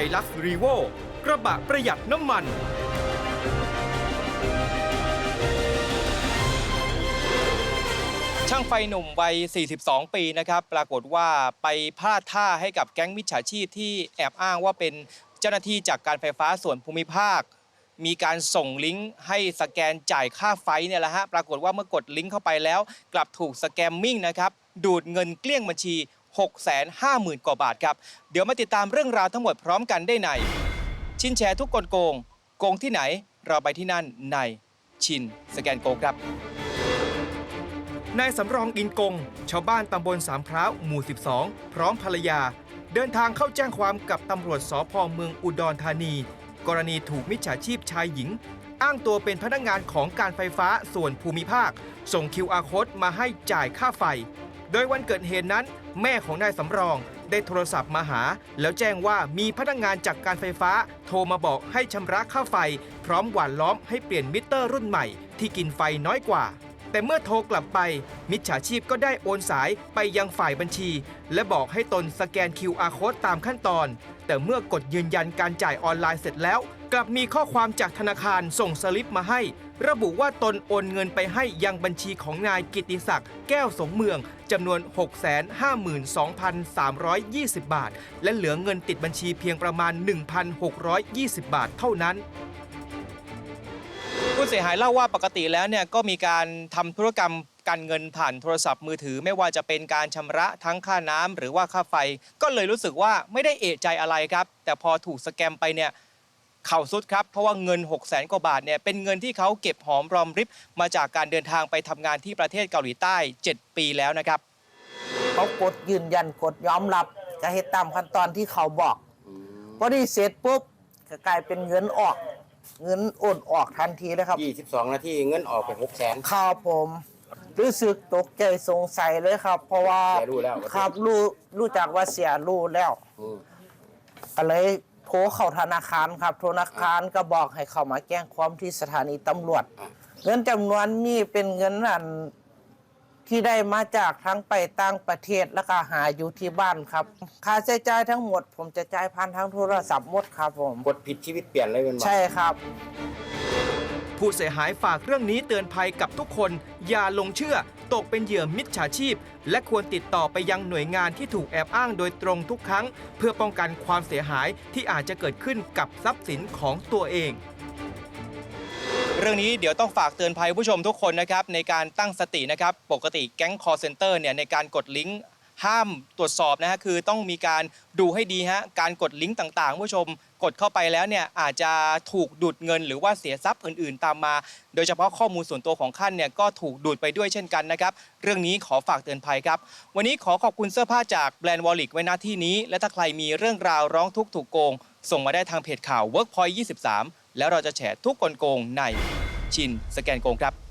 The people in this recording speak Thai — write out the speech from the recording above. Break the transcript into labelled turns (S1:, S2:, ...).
S1: ยลักซ์รีโวกระบะประหยัดน้ำมัน ช่างไฟหนุ่มวัย 42 ปีนะครับ ปรากฏว่าไปพลาดท่าให้กับแก๊งมิจฉาชีพที่แอบอ้างว่าเป็นเจ้าหน้าที่จากการไฟฟ้าส่วนภูมิภาค มีการส่งลิงก์ให้สแกนจ่ายค่าไฟเนี่ยแหละฮะ ปรากฏว่าเมื่อกดลิงก์เข้าไปแล้ว กลับถูกสแกมมิ่งนะครับ ดูดเงินเกลี้ยงบัญชี 650,000 กว่าบาทครับ เดี๋ยวมาติดตามเรื่องราวทั้งหมดพร้อมกันได้ใน ชินแชร์ทุกกลโกง โกงที่ไหนเราไปที่นั่นในชินสแกนโกงครับนายสำรองอินกง ชาวบ้านตำบลสามพร้าวหมู่ 12 พร้อมภรรยา เดินทางเข้าแจ้งความกับตำรวจสพเมืองอุดรธานี กรณีถูกมิจฉาชีพชายหญิง อ้างตัวเป็นพนักงานของการไฟฟ้าส่วนภูมิภาค ส่ง QR code มาให้จ่ายค่าไฟ โดยวันเกิดเหตุนั้น แม่ของนายสำรองได้โทรศัพท์มาหา แล้วแจ้งว่ามีพนักงานจากการไฟฟ้า โทรมาบอกให้ชำระค่าไฟ พร้อมหว่านล้อมให้เปลี่ยนมิเตอร์รุ่นใหม่ ที่กินไฟน้อยกว่า แต่เมื่อโทรกลับไป มิจฉาชีพก็ได้โอนสายไปยังฝ่ายบัญชี และบอกให้ตนสแกน QR code ตามขั้นตอน แต่เมื่อกดยืนยันการจ่ายออนไลน์เสร็จแล้ว กลับมีข้อความจากธนาคารส่งสลิปมาให้ ระบุว่าตนโอนเงินไปให้ยังบัญชีของนายกิติศักดิ์แก้วสงเมืองจำนวน 652,320 บาท และเหลือเงินติดบัญชีเพียงประมาณ 1,620 บาทเท่านั้นผู้เสียหายเล่าว่าปกติแล้วเนี่ยก็มีการทำธุรกรรมการเงินผ่านโทรศัพท์มือถือ ไม่ว่าจะเป็นการชำระทั้งค่าน้ำหรือว่าค่าไฟ ก็เลยรู้สึกว่าไม่ได้เอะใจอะไรครับ แต่พอถูกสแกมไปเนี่ย เข่าสุดครับ เพราะว่าเงิน 6 0 0 0 0 0กว่าบาทเนี่ยเป็นเงินที่เขาเก็บหอมรอมริบมาจากการเดินทางไปทำงานที่ประเทศเกาหลีใต้ 7 ปีแล้วนะครับ
S2: เขากดยืนยันกดยอมรับจะให้ตามขั้นตอนที่เขาบอกพอดีเสร็จปุ๊บก็กลายเป็นเงินออก เงินโอนออกทันทีเลยครับ
S3: 22 นาทีเงินออกไป6แสน
S2: ครับผมรู้สึกตกใจสงสัยเลยครับ เพราะว่า
S3: เสียรู้แล้ว
S2: ครับรู้รู้จักว่าเสียรู้แล้วก็เลย โทรเข้าธนาคารครับ ธนาคารก็บอกให้เข้ามาแจ้งความที่สถานีตำรวจ เงินจำนวนนี้เป็นเงินอันที่ได้มาจากทั้งไปต่างประเทศแล้วก็หาอยู่ที่บ้านครับ ค่าใช้จ่ายทั้งหมด ผมจะจ่ายผ่านทางโทรศัพท์หมดครับผม
S3: กดผิดชีวิตเปลี่ยนเลยเป็นบ่
S2: ใช่ครับ
S1: ผู้เสียหายฝากเรื่องนี้เตือนภัยกับทุกคน อย่าหลงเชื่อ ตกเป็นเหยื่อมิจฉาชีพ และควรติดต่อไปยังหน่วยงานที่ถูกแอบอ้างโดยตรงทุกครั้ง เพื่อป้องกันความเสียหายที่อาจจะเกิดขึ้นกับทรัพย์สินของตัวเองเรื่องนี้เดี๋ยวต้องฝากเตือนภัยผู้ชมทุกคนนะครับในการตั้งสตินะครับ ปกติแก๊งคอร์เซนเตอร์เนี่ยในการกดลิงก์ ห้ามตรวจสอบนะฮะคือต้องมีการดูให้ดีฮะการกดลิงก์ต่างๆผู้ชมกดเข้าไปแล้วเนี่ยอาจจะถูกดูดเงินหรือว่าเสียทรัพย์อื่นๆ ตามมา โดยเฉพาะข้อมูลส่วนตัวของท่านเนี่ยก็ถูกดูดไปด้วยเช่นกันนะครับ เรื่องนี้ขอฝากเตือนภัยครับ วันนี้ขอขอบคุณเสื้อผ้าจากแบรนด์วอลลิกไว้หน้าที่นี้ และถ้าใครมีเรื่องราวร้องทุกข์ถูกโกง ส่งมาได้ทางเพจข่าว Workpoint 23 แล้วเราจะแฉทุกกลโกงในชินสแกนโกงครับ